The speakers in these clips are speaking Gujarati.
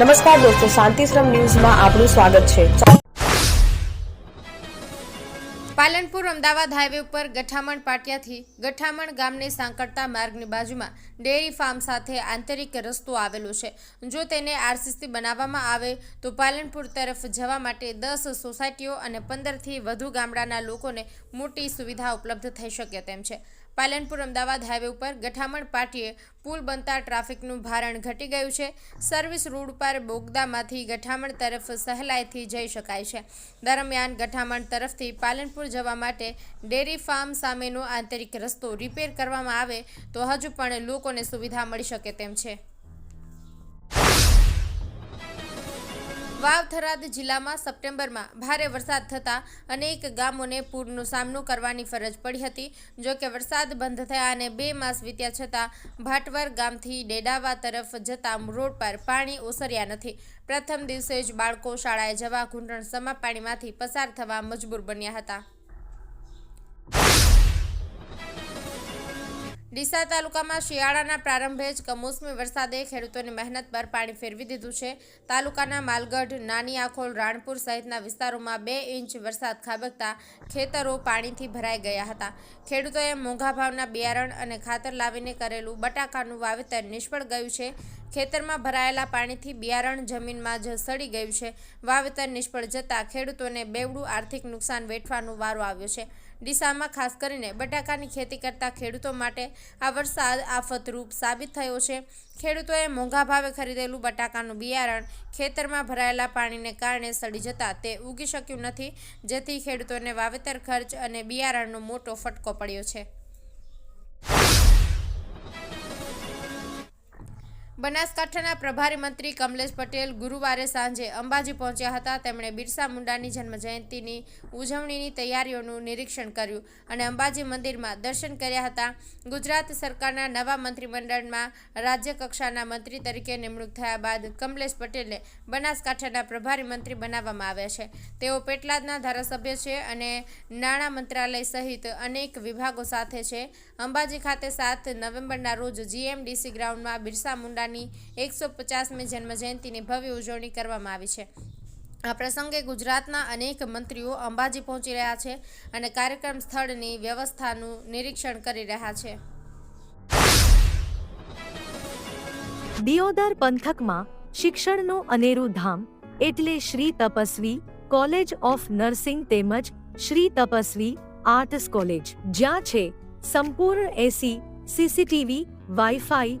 નમસ્કાર દોસ્તો, શાંતિશ્રમ ન્યૂઝમાં આપનું સ્વાગત છે. પાલનપુર અમદાવાદ હાઈવે ઉપર ગઠામણ પાટિયાથી ગઠામણ ગામને સાંકળતા માર્ગની બાજુમાં ડેરી ફાર્મ સાથે આંતરિક રસ્તો આવેલો છે. જો તેને આરસીસી બનાવવામાં આવે તો પાલનપુર તરફ જવા માટે દસ સોસાયટીઓ અને પંદરથી વધુ ગામડાના લોકોને મોટી સુવિધા ઉપલબ્ધ થઈ શકે તેમ છે. પાલનપુર અમદાવાદ હાઈવે ઉપર ગઠામણ પાટીએ પુલ બનતા ટ્રાફિકનું ભારણ ઘટી ગયું છે. સર્વિસ રોડ પર બોગદામાંથી ગઠામણ તરફ સહેલાઈથી જઈ શકાય છે. દરમિયાન ગઠામણ તરફથી પાલનપુર જવા માટે ડેરી ફાર્મ સામેનો આંતરિક રસ્તો રિપેર કરવામાં આવે તો હજુ પણ લોકોને સુવિધા મળી શકે તેમ છે. વાવ થરાદ જિલ્લામાં સપ્ટેમ્બરમાં ભારે વરસાદ થતાં અનેક ગામોને પૂરનો સામનો કરવાની ફરજ પડી હતી. જોકે વરસાદ બંધ થયા અને બે માસ વીત્યા છતાં ભાટવર ગામથી ડેડાવા તરફ જતા રોડ પર પાણી ઓસર્યા નથી. પ્રથમ દિવસે જ બાળકો શાળાએ જવા ઘૂંટણ સમા પાણીમાંથી પસાર થવા મજબૂર બન્યા હતા. ડીસા તાલુકામાં શિયાળાના પ્રારંભે જ કમોસમી વરસાદે ખેડૂતોની મહેનત પર પાણી ફેરવી દીધું છે. તાલુકાના માલગઢ, નાની આખોલ, રાણપુર સહિતના વિસ્તારોમાં બે ઇંચ વરસાદ ખાબકતા ખેતરો પાણીથી ભરાઈ ગયા હતા. ખેડૂતોએ મોંઘા ભાવના બિયારણ અને ખાતર લાવીને કરેલું બટાકાનું વાવેતર નિષ્ફળ ગયું છે. ખેતરમાં ભરાયેલા પાણીથી બિયારણ જમીનમાં જ સડી ગયું છે. વાવેતર નિષ્ફળ જતાં ખેડૂતોને બેવડું આર્થિક નુકસાન વેઠવાનો વારો આવ્યો છે. ડીસામાં ખાસ કરીને બટાકાની ખેતી કરતા ખેડૂતો માટે આ વરસાદ આફતરૂપ સાબિત થયો છે. ખેડૂતોએ મોંઘા ભાવે ખરીદેલું બટાકાનું બિયારણ ખેતરમાં ભરાયેલા પાણીને કારણે સડી જતા તે ઉગી શક્યું નથી, જેથી ખેડૂતોને વાવેતર ખર્ચ અને બિયારણનો મોટો ફટકો પડ્યો છે. બનાસકાંઠાના પ્રભારી મંત્રી કમલેશ પટેલ ગુરુવારે સાંજે અંબાજી પહોંચ્યા હતા. તેમણે બિરસા મુંડાની જન્મજયંતિની ઉજવણીની તૈયારીઓનું નિરીક્ષણ કર્યું અને અંબાજી મંદિરમાં દર્શન કર્યા હતા. ગુજરાત સરકારના નવા મંત્રીમંડળમાં રાજ્ય કક્ષાના મંત્રી તરીકે નિમણૂક થયા બાદ કમલેશ પટેલને બનાસકાંઠાના પ્રભારી મંત્રી બનાવવામાં આવ્યા છે. તેઓ પેટલાદના ધારાસભ્ય છે અને નાણાં મંત્રાલય સહિત અનેક વિભાગો સાથે છે. અંબાજી ખાતે સાત નવેમ્બરના રોજ જીએમડીસી ગ્રાઉન્ડમાં બિરસા મુંડાની એકસો પચાસમી જન્મજયંતિની ભવ્ય ઉજવણી કરવામાં આવી છે. આ પ્રસંગે ગુજરાતના અનેક મંત્રીઓ અંબાજી પહોંચી રહ્યા છે અને કાર્યક્રમ સ્થળની વ્યવસ્થાનું નિરીક્ષણ કરી રહ્યા છે. દિયોદર પંથકમાં શિક્ષણનું અનેરું ધામ એટલે Shri Tapasvi college of nursing તેમજ શ્રી તપસ્વી આર્ટસ કોલેજ, જ્યાં છે સંપૂર્ણ AC, CCTV, wifi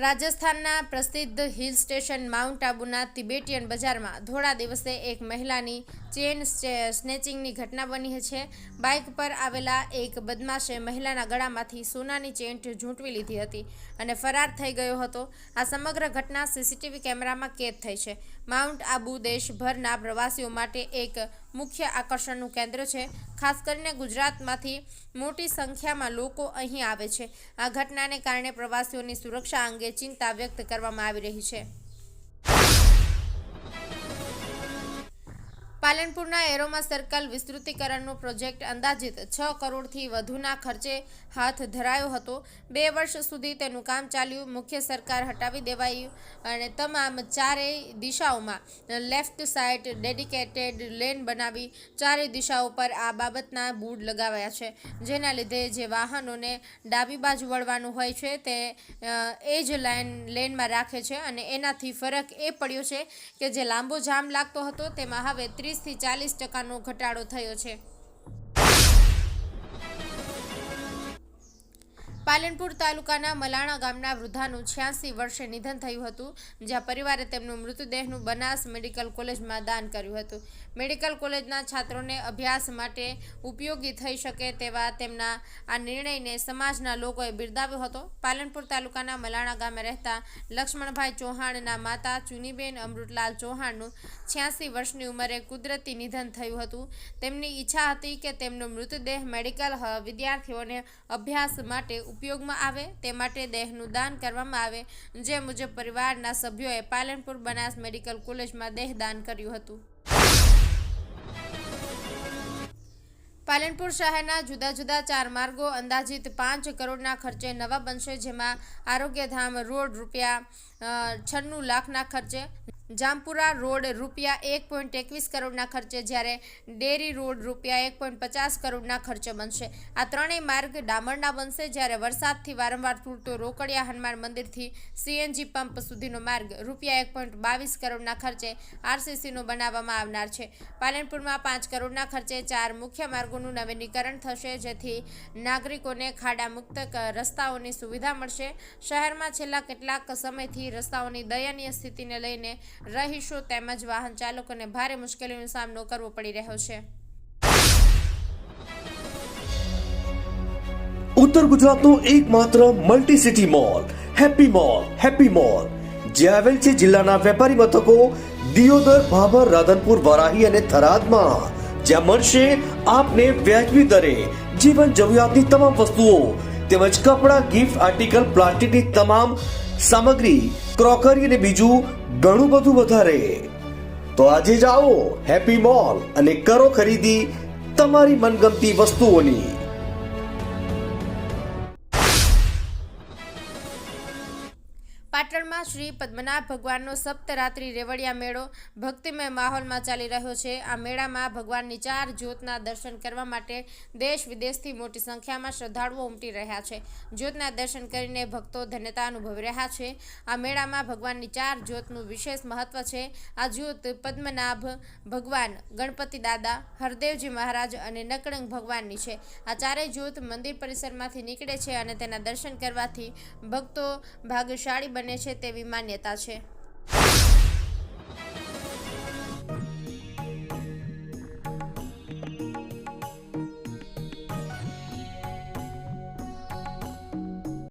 રાજસ્થાનના પ્રસિદ્ધ હિલ સ્ટેશન માઉન્ટ આબુના તિબેટિયન બજારમાં ધોળા દિવસે એક મહિલાની ચેન સ્નેચિંગની ઘટના બની છે. બાઇક પર આવેલા એક બદમાશે મહિલાના ગળામાંથી સોનાની ચેન ઝૂંટવી લીધી હતી અને ફરાર થઈ ગયો હતો. આ સમગ્ર ઘટના સીસીટીવી કેમેરામાં કેદ થઈ છે. માઉન્ટ આબુ દેશભરના પ્રવાસીઓ માટે એક મુખ્ય આકર્ષણનું કેન્દ્ર છે. ખાસ કરીને ગુજરાતમાંથી મોટી સંખ્યામાં લોકો અહીં આવે છે. આ ઘટનાને કારણે પ્રવાસીઓની સુરક્ષા અંગે ચિંતા વ્યક્ત કરવામાં આવી રહી છે. પાલનપુરના એરોમા સર્કલ વિસ્તૃતીકરણનો પ્રોજેક્ટ અંદાજિત છ કરોડથી વધુના ખર્ચે હાથ ધરાયો હતો. બે વર્ષ સુધી તેનું કામ ચાલ્યું. મુખ્ય સરકાર હટાવી દેવાયું અને તમામ ચારેય દિશાઓમાં લેફ્ટ સાઇડ ડેડિકેટેડ લેન બનાવી ચારેય દિશાઓ પર આ બાબતના બોર્ડ લગાવ્યા છે. જેના લીધે જે વાહનોને ડાબી બાજુ વળવાનું હોય છે તે એ જ લાઇન લેનમાં રાખે છે અને એનાથી ફરક એ પડ્યો છે કે જે લાંબો જામ લાગતો હતો તેમાં હવે ત્રીસથી ચાલીસ ટકાનો ઘટાડો થયો છે. પાલનપુર તાલુકાના મલાણા ગામના વૃદ્ધાનું છ્યાસી વર્ષે નિધન થયું હતું, જ્યાં પરિવારે તેમનું મૃતદેહનું બનાસ મેડિકલ કોલેજમાં દાન કર્યું હતું. મેડિકલ કોલેજના છાત્રોને અભ્યાસ માટે ઉપયોગી થઈ શકે તેવા તેમના આ નિર્ણયને સમાજના લોકોએ બિરદાવ્યો હતો. પાલનપુર તાલુકાના મલાણા ગામે રહેતા લક્ષ્મણભાઈ ચૌહાણના માતા ચુનીબેન અમૃતલાલ ચૌહાણનું છ્યાસી વર્ષની ઉંમરે કુદરતી નિધન થયું હતું. તેમની ઈચ્છા હતી કે તેમનો મૃતદેહ મેડિકલ વિદ્યાર્થીઓને અભ્યાસ માટે ઉપયોગમાં આવે તે માટે દેહનું દાન કરવામાં આવે. જે મુજબ પરિવારના સભ્યોએ પાલનપુર બનાસ મેડિકલ કોલેજમાં દેહદાન કર્યું હતું. પાલનપુર શહેરના જુદા જુદા ચાર માર્ગો અંદાજિત પાંચ કરોડના ખર્ચે નવા બનશે જેમાં આરોગ્યધામ રોડ રૂપિયા છન્નું લાખના ખર્ચે જામપુરા રોડ રૂપિયા એક પોઈન્ટ એકવીસ કરોડના ખર્ચે, જ્યારે ડેરી રોડ રૂપિયા એક પોઈન્ટ પચાસ કરોડના ખર્ચે બનશે. આ ત્રણેય માર્ગ ડામરના બનશે, જ્યારે વરસાદથી વારંવાર તૂટતો રોકડિયા હનુમાન મંદિરથી સીએનજી પંપ સુધીનો માર્ગ રૂપિયા એક પોઈન્ટ બાવીસ કરોડના ખર્ચે આરસીસીનો બનાવવામાં આવનાર છે. પાલનપુરમાં પાંચ કરોડના ખર્ચે ચાર મુખ્ય માર્ગોનું નવીનીકરણ થશે, જેથી નાગરિકોને ખાડા મુક્ત રસ્તાઓની સુવિધા મળશે. શહેરમાં છેલ્લા કેટલાક સમયથી રસ્તાઓની દયનીય સ્થિતિને લઈને રહીશો તેમજ વાહન ચાલકોને ભારે મુશ્કેલીનો સામનો કરવો પડી રહ્યો છે. ઉત્તર ગુજરાતનો એકમાત્ર multi city mall happy mall happy mall જે આવેલ છે જિલ્લાના વેપારી મથકો દિયોદર, ભાભર, રાધનપુર, વરાહી અને થરાદમાં. જ્યાં મળશે આપને વ્યાજબી દરે જીવન જરૂરિયાતની તમામ વસ્તુઓ તેમજ કપડાં ગિફ્ટ આર્ટિકલ પ્લાસ્ટિકની તમામ સામગ્રી ક્રોકરી અને બીજું ઘણું બધું વધારે. તો આજે જ આવો હેપી મોલ અને કરો ખરીદી તમારી મનગમતી વસ્તુઓની. પાટણમાં શ્રી પદ્મનાભ ભગવાનનો સપ્તરાત્રિ રેવડિયા મેળો ભક્તિમય માહોલમાં ચાલી રહ્યો છે. આ મેળામાં ભગવાનની ચાર જ્યોતના દર્શન કરવા માટે દેશ વિદેશથી મોટી સંખ્યામાં શ્રદ્ધાળુઓ ઉમટી રહ્યા છે. જ્યોતના દર્શન કરીને ભક્તો ધન્યતા અનુભવી રહ્યા છે. આ મેળામાં ભગવાનની ચાર જ્યોતનું વિશેષ મહત્વ છે. આ જ્યોત પદ્મનાભ ભગવાન, ગણપતિ દાદા, હરદેવજી મહારાજ અને નકળંગ ભગવાનની છે. આ ચારેય જ્યોત મંદિર પરિસરમાંથી નીકળે છે અને તેના દર્શન કરવાથી ભક્તો ભાગ્યશાળી બને છે. તેવી માન્યતા છે.